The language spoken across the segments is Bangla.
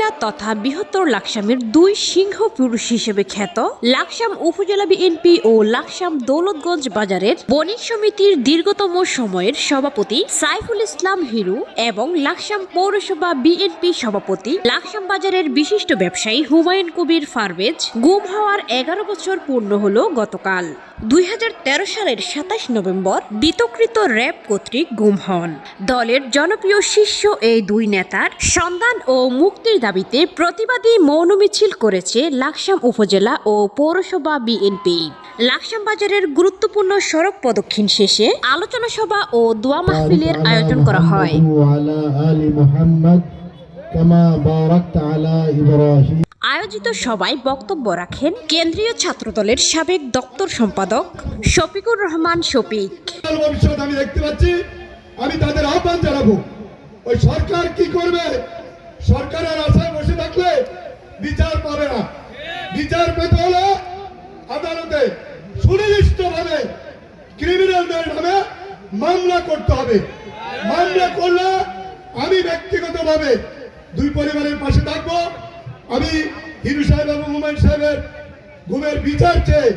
উপজেলা তথা বৃহত্তর লাকসামের দুই সিংহ পুরুষ হিসেবে খ্যাত, লাকসাম উপজেলা বিএনপি ও লাকসাম দৌলতগঞ্জ বাজারের বণিক সমিতির দীর্ঘতম সময়ের সভাপতি সাইফুল ইসলাম হিরু এবং লাকসাম পৌরসভা বিএনপি সভাপতি লাকসাম বাজারের বিশিষ্ট ব্যবসায়ী হুমায়ুন কবির ফারভেজ গুম হওয়ার এগারো বছর পূর্ণ হল গতকাল। দুই হাজার তেরো সালের সাতাশ নভেম্বর বিতকৃত র্যাব কর্তৃক গুম হন। দলের জনপ্রিয় শীর্ষ এই দুই নেতার সন্ধান ও মুক্তির দাবিতে প্রতিবাদী মৌন মিছিল করেছে লাকসাম উপজেলা ও পৌরসভা বিএনপি। লাকসাম বাজারের গুরুত্বপূর্ণ সড়ক প্রদক্ষিণ শেষে আলোচনা সভা ও দোয়া মাহফিলের আয়োজন করা হয়। আয়োজিত সভায় বক্তব্য রাখেন কেন্দ্রীয় ছাত্রদলের সাবেক দপ্তর সম্পাদক শফিকুর রহমান শফিক। আমি দেখতে পাচ্ছি আমি তাদের আহ্বান জানাব, ওই সরকার কি করবে? সরকারের বিচার পেতে হলে আদালতে সুনির্দিষ্ট ভাবে ক্রিমিনালদের নামে মামলা করতে হবে। মামলা করলে আমি ব্যক্তিগতভাবে দুই পরিবারের পাশে থাকব। আমি হিরু সাহেব এবং হুমায়ুন সাহেবের ঘুমের বিচার চেয়ে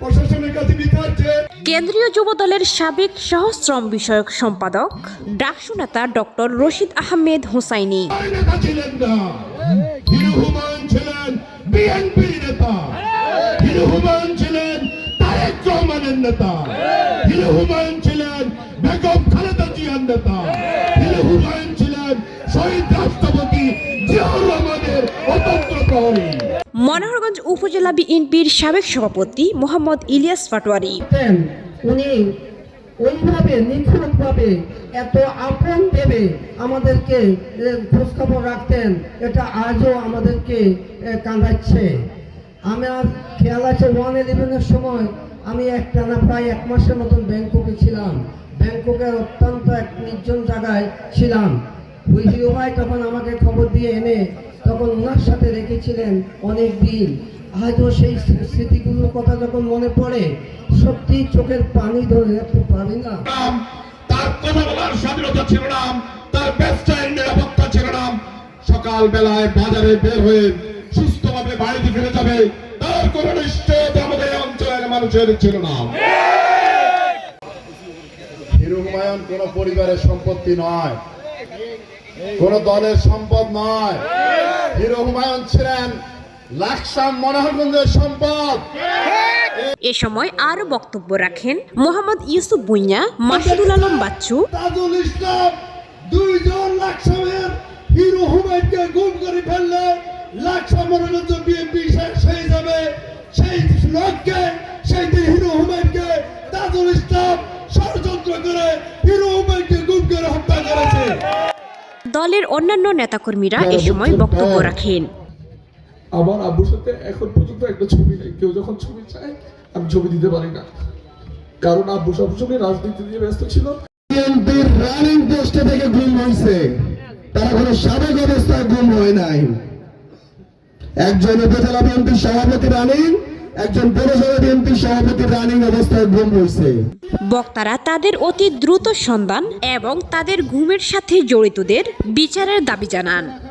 প্রশাসনের কাছে বিচার চেয়ে কেন্দ্রীয় যুব দলের সাবেক সহশ্রম বিষয়ক সম্পাদক ডাকসু নেতা ডক্টর রশিদ আহমেদ হোসাইনি। ছিলেন না। হিরু হুমায়ুন ছিলেন বিএনপি হিরু হুমায়ুন ছিলেন তারেক রহমানের নেতা। হিরু হুমায়ুন ছিলেন বেগম খালেদা জিয়ার নেতা। হিরু হুমায়ুন ছিলেন শহীদ রাষ্ট্রপতি জিয়াউর রহমানের অতন্ত্র প্রহরী। মনোহরগঞ্জ উপজেলা বিএনপির সাবেক সভাপতি মোহাম্মদ ইলিয়াস পাটোয়ারি। উনি ওইভাবে নিখুঁতভাবে এত আপন ভেবে আমাদেরকে খোঁজখবর রাখতেন এটা আজও আমাদেরকে কাঁদাচ্ছে। আমার খেয়াল আছে ওয়ান ইলেভেনের সময় আমি একটানা প্রায় এক মাসের মতন ব্যাংককে ছিলাম। ব্যাংককের অত্যন্ত এক নির্জন জায়গায় ছিলাম। ওই ভাই তখন আমাকে খবর দিয়ে এনে তখন ওনার সাথে রেখেছিলেন অনেক দিন। হয়তো সেই স্মৃতিগুলোর কথা যখন মনে পড়ে, সত্যি চোখের পানি ধরে রাখতে পারি না। তার কথা বলার স্বাধীনতা ছিল না। তার নিরাপত্তা ছিল না। সকাল বেলায় বাজারে বের হয়ে তার কোনো নিশ্চয়তা আমাদের অঞ্চলের মানুষের ছিল না। হিরু হুমায়ুন কোন পরিবারের সম্পত্তি নয় কোন দলের সম্পদ নয়। হিরু হুমায়ুন ছিলেন লাকসাম মনোহরগঞ্জের সম্পদ। এ সময় আরও বক্তব্য রাখেন মোহাম্মদ ইউসুফ ভুঁইয়া মাসুদুল আলম বাচ্চু। তাজুল ইসলাম দুইজন লাকসামের হিরো হুমায়ুনকে গুম করে ফেললে লাকসাম মনোরঞ্জ বিএনপি শেষ হয়ে যাবে লক্ষ্যে সেই দিন হিরো হুমায়ুনকে তাজুল ইসলাম ষড়যন্ত্র করে হিরো হুমায়ুনকে গুম করে হত্যা করেছে। দলের অন্যান্য নেতাকর্মীরা এ সময় বক্তব্য রাখেন। আমার আব্বুর সাথে এখন পর্যন্ত একটা ছবি নেই। কেউ যখন ছবি চায় আমি ছবি দিতে পারি না। কারণ আব্বু সবসময় রাজনীতি নিয়ে ব্যস্ত ছিল। বিএনপির রানিং পোস্টে থেকে গুম হয়েছে। তারা কোনো সাবেক অবস্থায় গুম হয় নাই। একজন উপজেলা বিএনপির সভাপতি রানিং একজন পৌরসভা রানিং অবস্থায় ঘুম বক্তারা তাদের অতি দ্রুত সন্ধান এবং তাদের ঘুমের সাথে জড়িতদের বিচারের দাবি জানান।